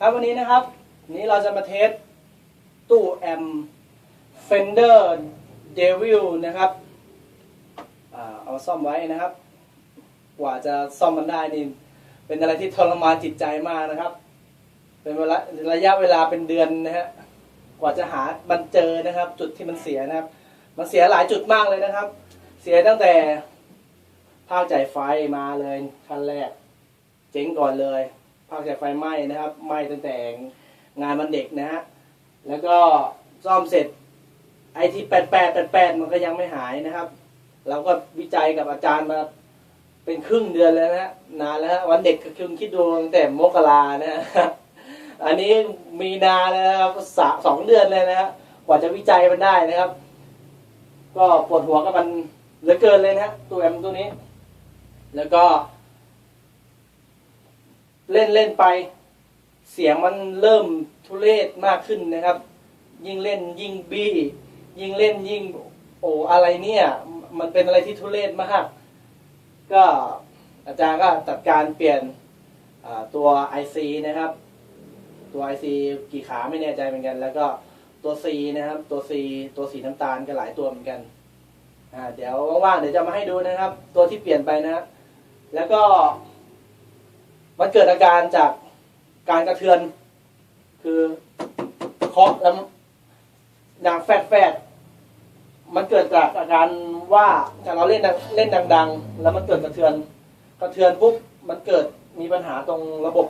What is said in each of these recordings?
ครับวันนี้นะครับนี้เราจะมาเทสตู้แอม Fender Devil นะครับอเอามาซ่อมไว้นะครับ กว่าจะซ่อมมันได้นี่เป็นอะไรที่ทรมานจิตใจมากนะครับ เป็นเวลาระยะเวลาเป็นเดือนนะฮะกว่าจะหามันเจอนะครับ จุดที่มันเสียนะครับ มันเสียหลายจุดมากเลยนะครับ เสียตั้งแต่ภาคจ่ายไฟมาเลยขั้นแรก เจ๊งก่อนเลย ภาคจายไฟไหม้นะครับไหม้ตั้งแต่งานวันเด็กนะฮะแล้วก็ซ่อมเสร็จไอที่แปดแปดแปดแปดมันก็ยังไม่หายนะครับ เราก็วิจัยกับอาจารย์มาเป็นครึ่งเดือนแล้วนะนานแล้ววันเด็กก็คือคิดดูตั้งแต่มกรานะฮะอันนี้มีนาแล้วครับสาสองเดือนเลยนะฮะกว่าจะวิจัยมันได้นะครับ ก็ปวดหัวกับมันเหลือเกินเลยนะฮะตัวแอมตัวนี้ แล้วก็ เล่นเล่นไป เสียงมันเริ่มทุเรศมากขึ้นนะครับ ยิ่งเล่นยิ่งบี้ ยิ่งเล่นยิ่งโอ้อะไรเนี่ย มันเป็นอะไรที่ทุเรศมาก ก็อาจารย์ก็จัดการเปลี่ยนตัว IC นะครับ ตัว IC กี่ขาไม่แน่ใจเหมือนกัน แล้วก็ตัว C นะครับ ตัว C ตัวสีน้ำตาลก็หลายตัวเหมือนกันเดี๋ยวว่างๆเดี๋ยวจะมาให้ดูนะครับ ตัวที่เปลี่ยนไปนะ แล้วก็ มันเกิดอาการจากการกระเทือน คือเคาะแล้วดังแฟดแฟดมันเกิดจากอาการว่าจากเราเล่นเล่นดัง ๆ แล้วมันเกิดกระเทือน กระเทือนปุ๊บมันเกิดมีปัญหาตรงระบบ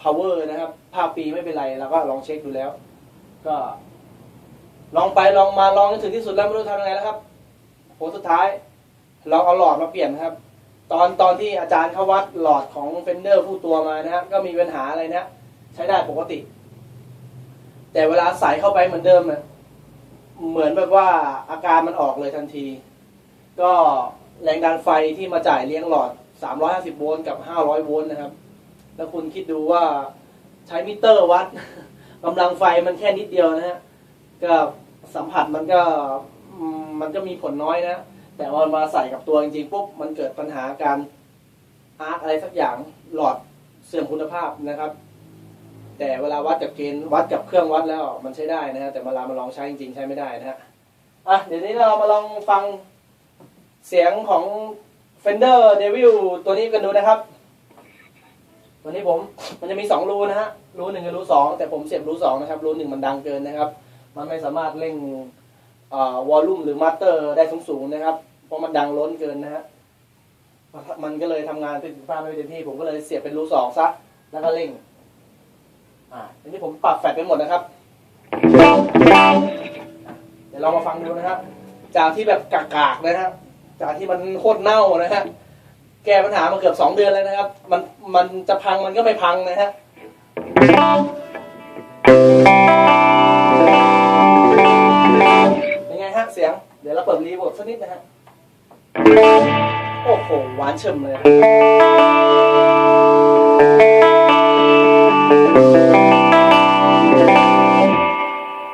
power นะครับภาพปีไม่เป็นไรเราก็ลองเช็คดูแล้ว ก็ ลองไปลองมาลองจนถึงที่สุดแล้วไม่รู้ทำยังไงแล้วครับผลสุดท้าย เราเอาหลอดมาเปลี่ยนครับ ตอนตอนที่อาจารย์เขาวัดหลอดของเฟนเดอร์ผู้ตัวมานะฮะก็มีปัญหาอะไรนะใช้ได้ปกติ แต่เวลาใส่เข้าไปเหมือนเดิมเนี่เหมือนแบบว่าอาการมันออกเลยทันที ก็แรงดันไฟที่มาจ่ายเลี้ยงหลอด 350 โวลต์กับ 500 โวลต์นะครับ แล้วคุณคิดดูว่าใช้มิเตอร์วัดกำลังไฟมันแค่นิดเดียวนะฮะก็สัมผัสมันก็มมันก็มีผลน้อยนะ แต่พอมาใส่กับตัวจริงๆปุ๊บมันเกิดปัญหาการอาร์ตอะไรสักอย่างหลอดเสื่อมคุณภาพนะครับ แต่เวลาวัดกับเกณฑ์วัดกับเครื่องวัดแล้วมันใช้ได้นะฮะแต่เวลามาลองใช้จริงๆใช้ไม่ได้นะฮะอะเดี๋ยวนี้เรามาลองฟังเสียงของ Fender Devil ตัวนี้กันดูนะครับ ตัวนี้ผมมันจะมีสองรูนะฮะรูหนึ่งกับรูสองแต่ผมเสียบรูสองนะครับรูหนึ่งมันดังเกินนะครับ มันไม่สามารถเร่งวอลลุ่มหรือมาสเตอร์ได้สูงๆนะครับ เพราะมันดังล้นเกินนะฮะมันก็เลยทำงานประสิทธิภาพไม่เต็มที่ ผมก็เลยเสียบเป็นรูสองซะแล้วก็เร่ง อ่าทีนี้ผมปรับแฟลตไปหมดนะครับ เดี๋ยวเรามาฟังดูนะครับ จากที่แบบกากๆนะครับ จากที่มันโคตรเน่านะฮะแก้ปัญหามาเกือบสองเดือนแล้วนะครับ มันมันจะพังมันก็ไม่พังนะฮะเป็นไงฮะเสียง เดี๋ยวเราเปิดรีเวิร์บสักนิดนะฮะ โอ้โหหวานเฉ่มเลย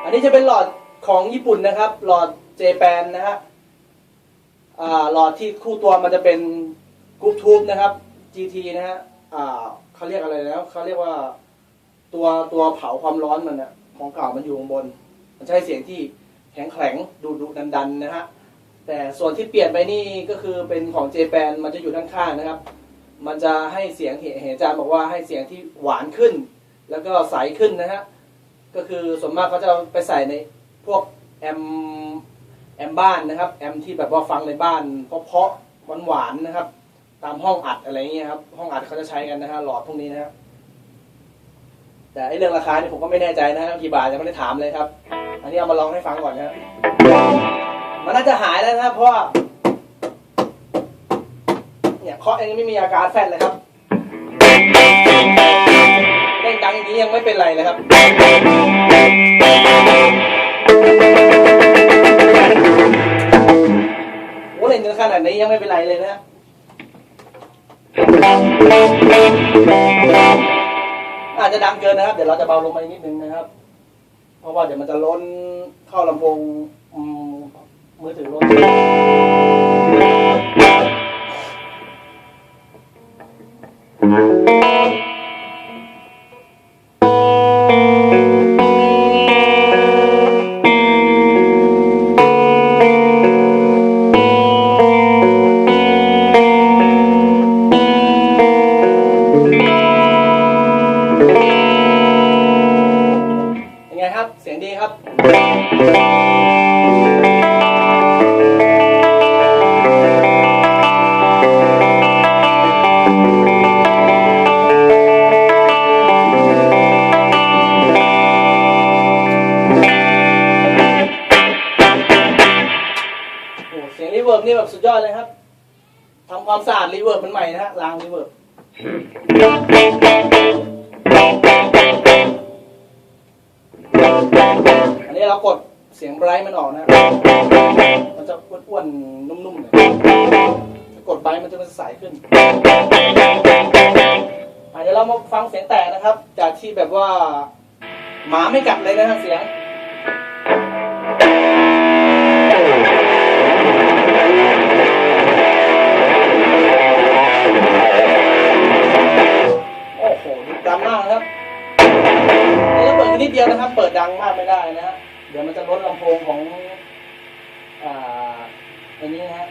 อันนี้จะเป็นหลอดของญี่ปุ่นนะครับ หลอดเจแปนนะฮะอ่าหลอดที่คู่ตัวมันจะเป็นกรุ๊ปทูบนะครับ GT นะฮะอ่าเขาเรียกอะไรแล้วเขาเรียกว่าตัวตัวเผาความร้อนมันนะของเก่ามันอยู่ข้างบน มันใช้เสียงที่แข็งแข็งดุดุดันดันๆนะฮะ แต่ส่วนที่เปลี่ยนไปนี่ก็คือเป็นของเจแปนมันจะอยู่ด้านข้างนะครับ มันจะให้เสียงเห็นอาจารย์บอกว่าให้เสียงที่หวานขึ้น แล้วก็ใสขึ้นนะฮะก็คือส่วนมากเขาจะไปใส่ในพวกแอมแอมบ้านนะครับ แอมที่แบบว่าฟังในบ้านเพราะๆหวานๆนะครับ ตามห้องอัดอะไรเงี้ยครับห้องอัดเขาจะใช้กันนะฮะหลอดพวกนี้นะครับแต่ไอเรื่องราคาเนี่ยผมก็ไม่แน่ใจนะกี่บาทยังไม่ได้ถามเลยครับ อันนี้เอามาลองให้ฟังก่อนนะครับ มันน่าจะหายแล้วนะครับ เพราะว่าเนี่ยเคาะเองไม่มีอาการแฟดเลยครับเล่นดังอย่างนี้ยังไม่เป็นไรเลยครับโอ้เล่นจนขนาดนี้ยังไม่เป็นไรเลยนะอาจจะดังเกินนะครับ เดี๋ยวเราจะเบาลงไปนิดนึงนะครับ เพราะว่าเดี๋ยวมันจะล้นเข้าลำโพงอื มือถืงเป็นไงครับ เสียงดีครับ เสียงรีเวิร์ดนี่แบบสุดยอดเลยครับทำความสะอาดรีเวิร์บมันใหม่นะฮะล้างรีเวิร์บอันนี้เรากดเสียงไบรท์มันออกนะ มันจะอ้วนๆนุ่มๆหน่อยถ้ากดไบรท์มันจะมันใสขึ้นอะเดี๋ยวเรามาฟังเสียงแตกนะครับ จากที่แบบว่า หมาไม่กัดเลยนะฮะเสียง งมากไม่ได้นะฮะเดี๋ยวมันจะลดลำโพงของอ่าอันนี้นะฮะ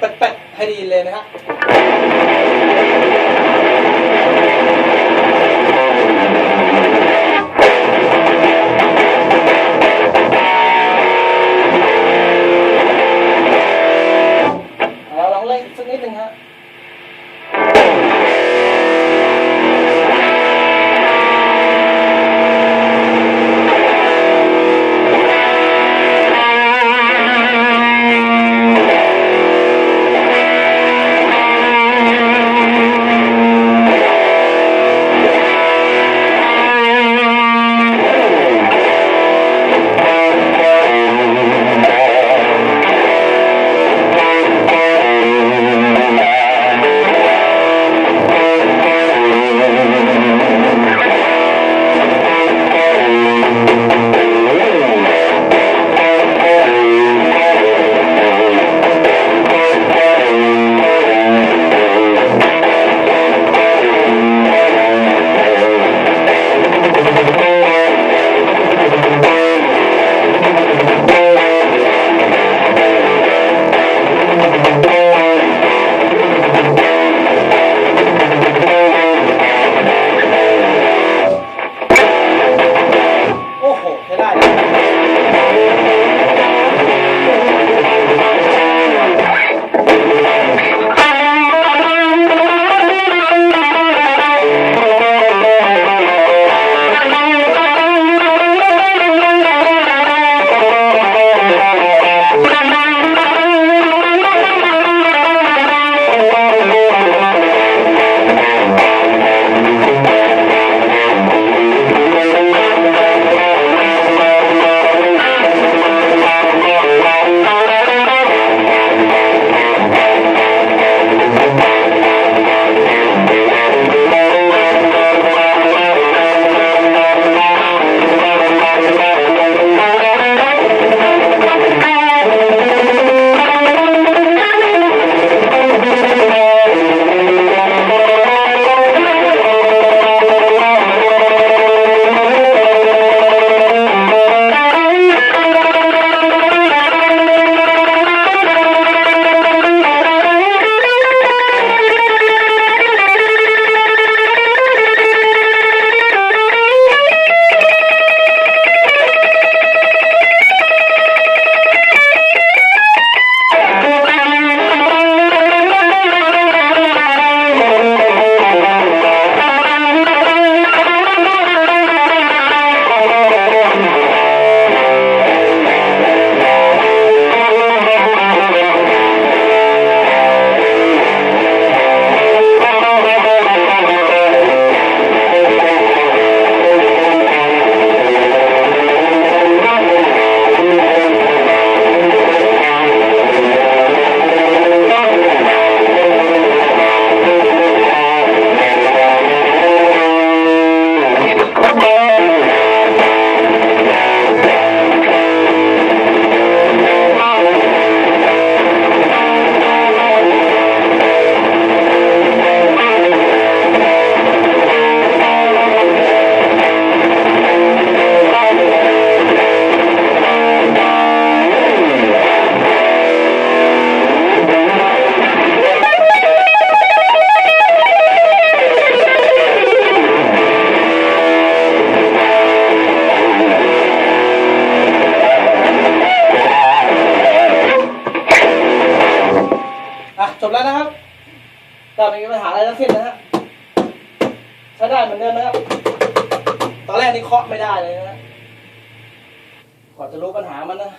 ปดปดๆเป็ดๆให้ดีเลยนะฮะ จบแล้วนะครับแต่ไม่มีปัญหาอะไรทั้งสิ้นนะฮะใช้ได้เหมือนเดิมนะครับ ตอนแรกนี่เคาะไม่ได้เลยนะก่อจะรู้ปัญหามันนะ